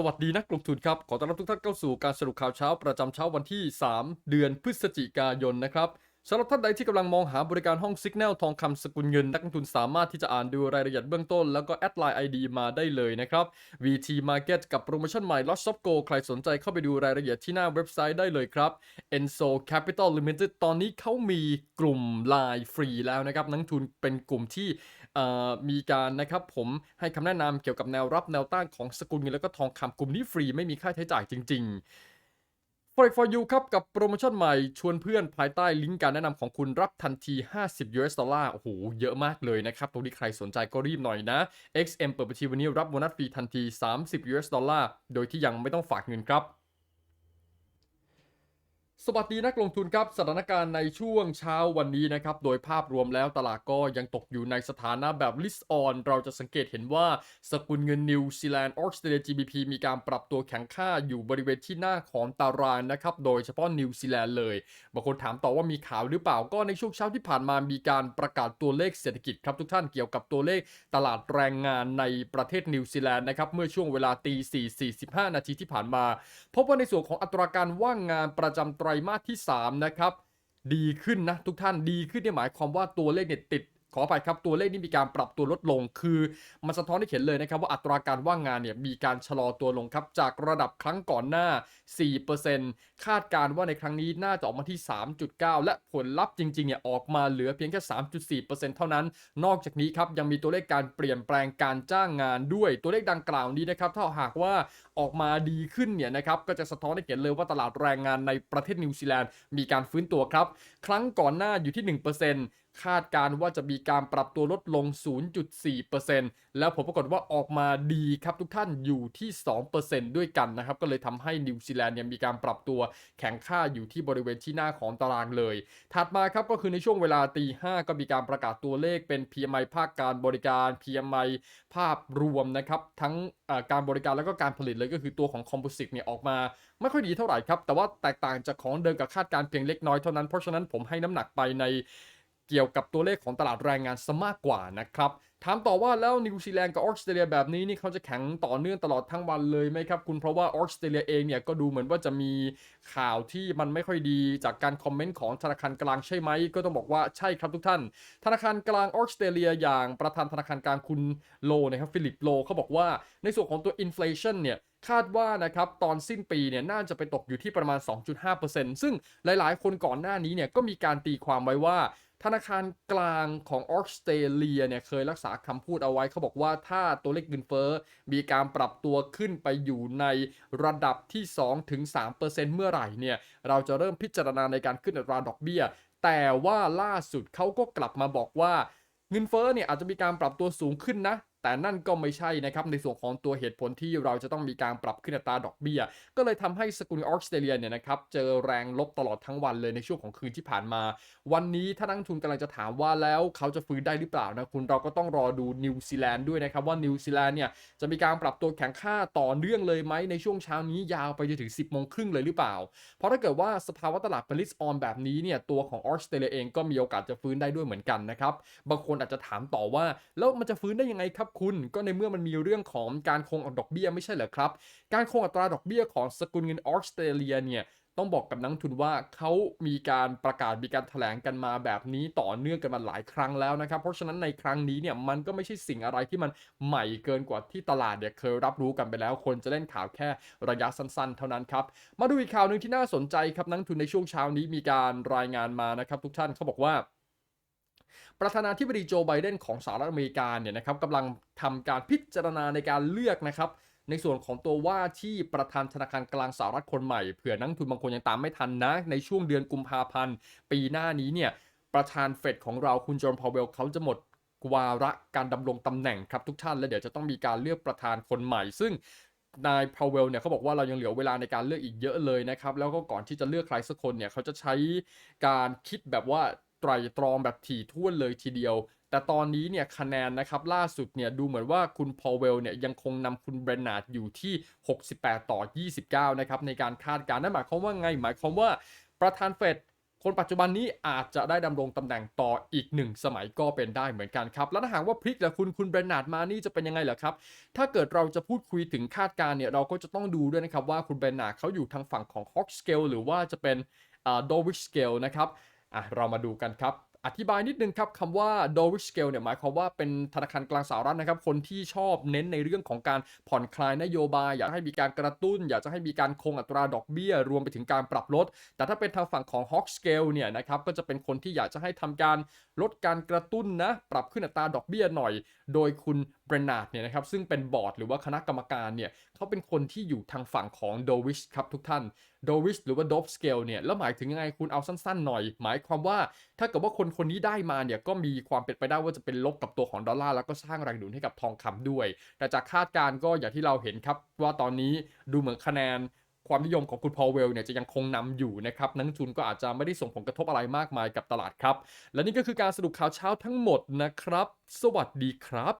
สวัสดีนักลงทุนครับ ขอต้อนรับทุกท่านเข้าสู่การสรุปข่าวเช้าประจำเช้าวันที่ 3 เดือนพฤศจิกายนนะครับ สำหรับท่านใดที่กำลังมองหาบริการห้องสิกแนลทองคำสกุลเงิน นักลงทุนสามารถที่จะอ่านดูรายละเอียดเบื้องต้น แล้วก็แอดไลน์ ID มาได้เลยนะครับ VT Market กับโปรโมชั่นใหม่ Lots of Go ใครสนใจเข้าไปดูรายละเอียดที่หน้าเว็บไซต์ได้เลยครับ Enso Capital Limited ตอนนี้เขามีกลุ่ม Line ฟรีแล้วนะครับ นักลงทุนเป็นกลุ่มที่มีการนะครับผมให้คำแนะนำเกี่ยวกับแนวรับแนวต้านของสกุลเงินแล้วก็ทองคำกลุ่มนี้ฟรีไม่มีค่าใช้จ่ายจริง ๆ Forex for you ครับ กับโปรโมชั่นใหม่ ชวนเพื่อนภายใต้ลิงก์การแนะนำของคุณรับทันที 50 US ดอลลาร์โอ้โห เยอะมากเลยนะครับ ตรงนี้ใครสนใจก็รีบหน่อยนะ XM เปิดบัญชีวันนี้รับโบนัสฟรีทันที 30 US ดอลลาร์โดยที่ยังไม่ต้องฝากเงินครับ สวัสดีนักลงทุนครับสถานการณ์ในช่วงเช้าวันนี้นะครับ โดยภาพรวมแล้วตลาดก็ยังตกอยู่ในสถานะแบบ list on เราจะสังเกตเห็นว่า สกุลเงินนิวซีแลนด์ออสเตรเลีย GBP มีการปรับตัวแข็งค่าอยู่บริเวณที่หน้าของตารางนะครับ โดยเฉพาะนิวซีแลนด์เลย บางคนถามต่อว่ามีข่าวหรือเปล่าก็ในช่วงเช้าที่ผ่านมามีการประกาศตัวเลขเศรษฐกิจครับทุกท่านเกี่ยวกับตัวเลขตลาดแรงงานในประเทศนิวซีแลนด์นะครับเมื่อช่วงเวลาตี4 45 นาทีที่ผ่านมา พบว่าในส่วนของอัตราการว่างงานประจำไตรมาสที่ 3 นะครับ ดีขึ้นนะทุกท่านดีขึ้นเนี่ยหมายความว่าตัวเลขเนี่ยติด ขออภัยครับตัวเลขนี่มีการปรับตัวลดลง คือมันสะท้อนให้เห็นเลยนะครับว่าอัตราการว่างงานเนี่ยมีการชะลอตัวลงครับจากระดับครั้งก่อนหน้า 4%คาดการณ์ว่าในครั้งนี้น่าจะออกมาที่ 3.9 และผลลัพธ์จริงๆเนี่ยออกมาเหลือเพียงแค่ 3.4%เท่านั้น นอกจากนี้ครับยังมีตัวเลขการเปลี่ยนแปลงการจ้างงานด้วยตัวเลขดังกล่าวนี้นะครับถ้าหากว่าออกมาดีขึ้นเนี่ยนะครับก็จะสะท้อนให้เห็นเลยว่าตลาดแรงงานในประเทศนิวซีแลนด์มีการฟื้นตัวครับ ครั้งก่อนหน้าอยู่ที่ 1% คาดการ์ว่าจะมีการปรับตัวลดลง 0.4%แล้วผลปรากฏว่าออกมาดีครับทุกท่านอยู่ที่ 2%ด้วยกันนะครับ ก็เลยทำให้นิวซีแลนด์เนี่ยมีการปรับตัวแข็งค่าอยู่ที่บริเวณที่หน้าของตารางเลย ถัดมาครับก็คือในช่วงเวลาตีห้าก็มีการประกาศตัวเลขเป็น PMI ภาคการบริการ PMI ภาพรวมนะครับทั้งการบริการแล้วก็การผลิตเลยก็คือตัวของคอมโพสิตเนี่ยออกมาไม่ค่อยดีเท่าไหร่ครับ แต่ว่าแตกต่างจากของเดิมกับคาดการ์เพียงเล็กน้อยเท่านั้น เพราะฉะนั้นผมให้น้ำหนักไปใน เกี่ยวกับตัวเลขของตลาดแรงงานซะมากกว่านะครับถามต่อว่าแล้วนิวซีแลนด์กับออสเตรเลียแบบนี้นี่เขาจะแข็งต่อเนื่องตลอดทั้งวันเลยไหมครับคุณเพราะว่าออสเตรเลียเองเนี่ยก็ดูเหมือนว่าจะมีข่าวที่มันไม่ค่อยดีจากการคอมเมนต์ของธนาคารกลางใช่ไหม ก็ต้องบอกว่าใช่ครับทุกท่าน ธนาคารกลางออสเตรเลียอย่างประธานธนาคารกลางคุณโลนะครับฟิลิปโลเขาบอกว่าในส่วนของตัวอินฟล t i o n เนี่ยคาดว่านะครับตอนสิ้นปีเนี่ยน่าจะไปตกอยู่ที่ประมาณ 2.5%ซึ่งหลายๆ คนก่อนหน้านี้เนี่ยก็มีการตีความไว้ว่า ธนาคารกลางของออสเตรเลียเนี่ยเคยรักษาคำพูดเอาไว้เขาบอกว่าถ้าตัวเลขเงินเฟ้อมีการปรับตัวขึ้นไปอยู่ในระดับที่ 2-3%เมื่อไหร่เนี่ยเราจะเริ่มพิจารณาในการขึ้นอัตราดอกเบี้ย แต่ว่าล่าสุดเขาก็กลับมาบอกว่าเงินเฟ้อเนี่ยอาจจะมีการปรับตัวสูงขึ้นนะ แต่นั่นก็ไม่ใช่นะครับในส่วนของตัวเหตุผลที่เราจะต้องมีการปรับขึ้นอัตราดอกเบี้ย ก็เลยทำให้สกุลออสเตรเลียเนี่ยนะครับเจอแรงลบตลอดทั้งวันเลยในช่วงของคืนที่ผ่านมา วันนี้ถ้านักทุนกำลังจะถามว่าแล้วเขาจะฟื้นได้หรือเปล่านะคุณเราก็ต้องรอดูนิวซีแลนด์ด้วยนะครับว่านิวซีแลนด์เนี่ยจะมีการปรับตัวแข็งค่าต่อเนื่องเลยไหมในช่วงเช้านี้ยาวไปจนถึง 10โมงครึ่งเลยหรือเปล่า เพราะถ้าเกิดว่าสภาวะตลาดเป็นลิสออนแบบนี้เนี่ยตัวของออสเตรเลียเองก็มีโอกาสจะฟื้นได้ด้วยเหมือนกันนะครับบางคนอาจจะถามต่อว่าแล้วมันจะฟื้นได้ยังไงครับคุณก็ในเมื่อมันมีเรื่องของการคงอัตราดอกเบี้ยไม่ใช่เหรอครับ การคงอัตราดอกเบี้ยของสกุลเงินออสเตรเลียเนี่ยต้องบอกกับนักทุนว่าเขามีการประกาศมีการแถลงกันมาแบบนี้ต่อเนื่องกันมาหลายครั้งแล้วนะครับ เพราะฉะนั้นในครั้งนี้เนี่ยมันก็ไม่ใช่สิ่งอะไรที่มันใหม่เกินกว่าที่ตลาดเนี่ยเคยรับรู้กันไปแล้ว คนจะเล่นข่าวแค่ระยะสั้นๆ เท่านั้นครับ มาดูอีกข่าวหนึ่งที่น่าสนใจครับนักทุนในช่วงเช้านี้มีการรายงานมานะครับทุกท่านเขาบอกว่า ประธานาธิบดีโจไบเดนของสหรัฐอเมริกาเนี่ยนะครับกำลังทำการพิจารณาในการเลือกนะครับในส่วนของตัวว่าที่ประธานธนาคารกลางสหรัฐคนใหม่เผื่อนักทุนบางคนยังตามไม่ทันนะ ในช่วงเดือนกุมภาพันธ์ ปีหน้านี้เนี่ยประธานเฟดของเราคุณจอห์นพาวเวลเขาจะหมดวาระการดำรงตำแหน่งครับทุกท่าน และเดี๋ยวจะต้องมีการเลือกประธานคนใหม่ ซึ่งนายพาวเวลเนี่ยเขาบอกว่าเรายังเหลือเวลาในการเลือกอีกเยอะเลยนะครับ แล้วก็ก่อนที่จะเลือกใครสักคนเนี่ยเขาจะใช้การคิดแบบว่า ไตรตรองแบบถี่ถ้วนเลยทีเดียว แต่ตอนนี้เนี่ยคะแนนนะครับล่าสุดเนี่ยดูเหมือนว่าคุณพอเวลเนี่ยยังคงนำคุณเบรนาร์ดอยู่ที่ 68 ต่อ 29 นะครับในการคาดการณ์นั่นหมายความว่าไง หมายความว่าประธานเฟดคนปัจจุบันนี้อาจจะได้ดำรงตำแหน่งต่ออีกหนึ่งสมัยก็เป็นได้เหมือนกันครับ แล้วถ้าหากว่าพลิกแล้วคุณคุณเบรนาร์ดมานี่จะเป็นยังไงเหรอครับ ถ้าเกิดเราจะพูดคุยถึงคาดการณ์เนี่ยเราก็จะต้องดูด้วยนะครับว่าคุณเบรนาร์ดเขาอยู่ทางฝั่งของ Hawk Scale หรือว่าจะเป็นโดวิชสเกลนะครับ อะเรามาดูกันครับ อธิบายนิดนึงครับคำว่า Dovich Scale เนี่ยหมายความว่าเป็นธนาคารกลางสหรัฐนะครับ คนที่ชอบเน้นในเรื่องของการผ่อนคลายนโยบาย อยากให้มีการกระตุ้น อยากจะให้มีการคงอัตราดอกเบี้ย รวมไปถึงการปรับลด แต่ถ้าเป็นทางฝั่งของ Hawk Scale เนี่ยนะครับก็จะเป็นคนที่อยากจะให้ทำการลดการกระตุ้นนะปรับขึ้นอัตราดอกเบี้ยหน่อย โดยคุณ เบรนาร์ดเนี่ยนะครับซึ่งเป็นบอร์ดหรือว่าคณะกรรมการเนี่ยเขาเป็นคนที่อยู่ทางฝั่งของ Dovich ครับทุกท่านโดวิชหรือว่า Dove Scale เนี่ยแล้วหมายถึงยังไงคุณเอาสั้นๆหน่อย หมายความว่าถ้าเกิดว่าคนคนนี้ได้มาเนี่ยก็มีความเป็นไปได้ว่าจะเป็นลบกับตัวของดอลลาร์แล้วก็สร้างแรงหนุนให้กับทองคำด้วย แต่จากคาดการณ์ก็อย่างที่เราเห็นครับว่าตอนนี้ดูเหมือนคะแนนความนิยมของคุณพอลเวลเนี่ยจะยังคงนำอยู่นะครับนักทุนก็อาจจะไม่ได้ส่งผลกระทบอะไรมากมายกับตลาดครับ และนี่ก็คือการสรุปข่าวเช้าทั้งหมดนะครับ สวัสดีครับ